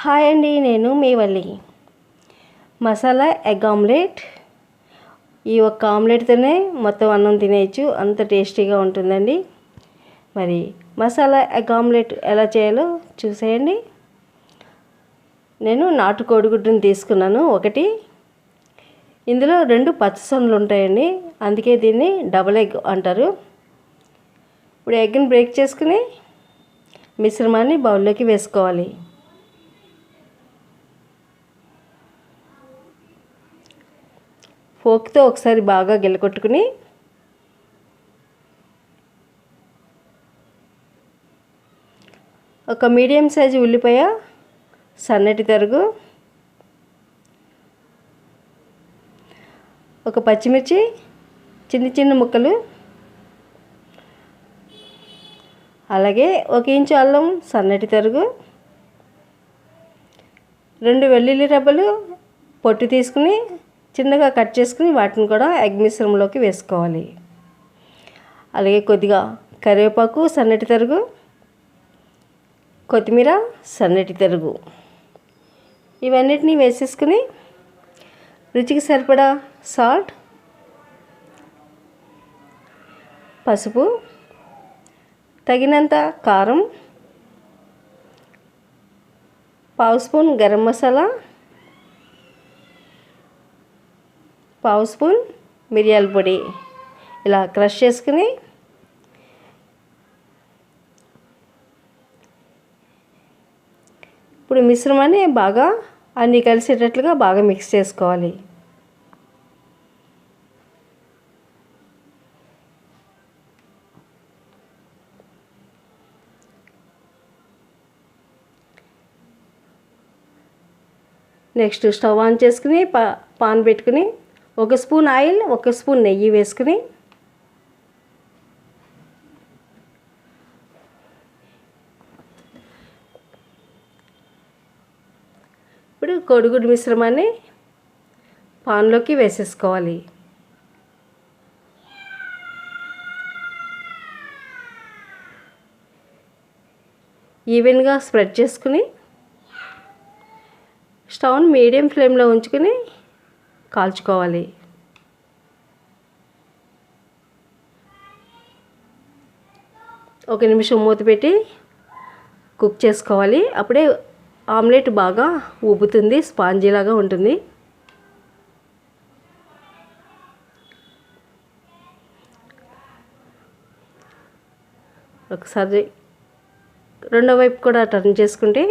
Hi అండి నేను మేవల్లి masala egg omelette. ఈ ఒక్క ఆమ్లెట్తోనే మొత్తం అన్నం తినేయచ్చు అంత టేస్టీగా ఉంటుందండి. మరి మసాలా ఎగ్ ఆమ్లెట్ ఎలా చేయాలో చూసేయండి. నేను నాటు కోడిగుడ్డుని తీసుకున్నాను ఒకటి. ఇందులో రెండు పచ్చసొనలు ఉంటాయండి అందుకే దీన్ని డబల్ ఎగ్ అంటారు. ఇప్పుడు ఎగ్ని బ్రేక్ చేసుకుని మిశ్రమాన్ని బౌల్లోకి వేసుకోవాలి. ఫోక్తో ఒకసారి బాగా గెలకొట్టుకుని ఒక మీడియం సైజు ఉల్లిపాయ సన్నటి తరుగు ఒక పచ్చిమిర్చి చిన్న చిన్న ముక్కలు అలాగే ఒక ఇంచు అల్లం సన్నటి తరుగు రెండు వెల్లుల్లి రెబ్బలు పొట్టు తీసుకుని చిన్నగా కట్ చేసుకుని వాటిని కూడా ఎగ్ మిశ్రమంలోకి వేసుకోవాలి. అలాగే కొద్దిగా కరివేపాకు సన్నటి తరుగు కొత్తిమీర సన్నటి తరుగు. ఇవన్నిటిని వేసేసుకుని రుచికి సరిపడా సాల్ట్ పసుపు తగినంత కారం పావు స్పూన్ గరం మసాలా పావు స్పూన్ మిరియాల పొడి. ఇలా క్రష్ చేసుకుని ఇప్పుడు మిశ్రమాన్ని బాగా అన్నీ కలిసేటట్లుగా బాగా మిక్స్ చేసుకోవాలి. నెక్స్ట్ స్టవ్ ఆన్ చేసుకుని పా పాన్ పెట్టుకుని ఒక స్పూన్ ఆయిల్ ఒక స్పూన్ నెయ్యి వేసుకుని ఇప్పుడు కోడిగుడ్డు మిశ్రమాన్ని పాన్లోకి వేసేసుకోవాలి. ఈవెన్గా స్ప్రెడ్ చేసుకుని స్టవ్ని మీడియం ఫ్లేమ్లో ఉంచుకుని కాల్చుకోవాలి. ఒక నిమిషం మూత పెట్టి కుక్ చేసుకోవాలి. అప్పుడే ఆమ్లెట్ బాగా ఉబ్బుతుంది స్పాంజీలాగా ఉంటుంది. ఒకసారి రెండో వైపు కూడా టర్న్ చేసుకుంటే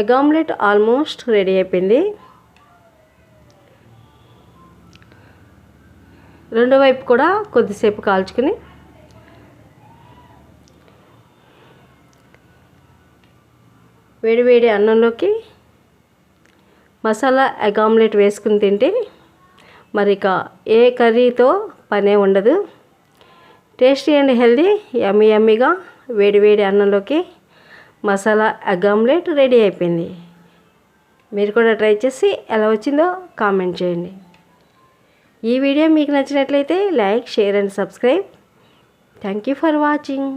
ఎగ్ ఆమ్లెట్ ఆల్మోస్ట్ రెడీ అయిపోయింది. రెండో వైపు కూడా కొద్దిసేపు కాల్చుకుని వేడివేడి అన్నంలోకి మసాలా ఎగ్ ఆమ్లెట్ వేసుకుని తింటే మరి ఇక ఏ కర్రీతో పనే ఉండదు. టేస్టీ అండ్ హెల్దీ యమ్మీ యమ్మీగా వేడివేడి అన్నంలోకి మసాలా ఎగ్ ఆమ్లెట్ రెడీ అయిపోయింది. మీరు కూడా ట్రై చేసి ఎలా వచ్చిందో కామెంట్ చేయండి. ఈ వీడియో మీకు నచ్చినట్లయితే like share and subscribe. Thank you for watching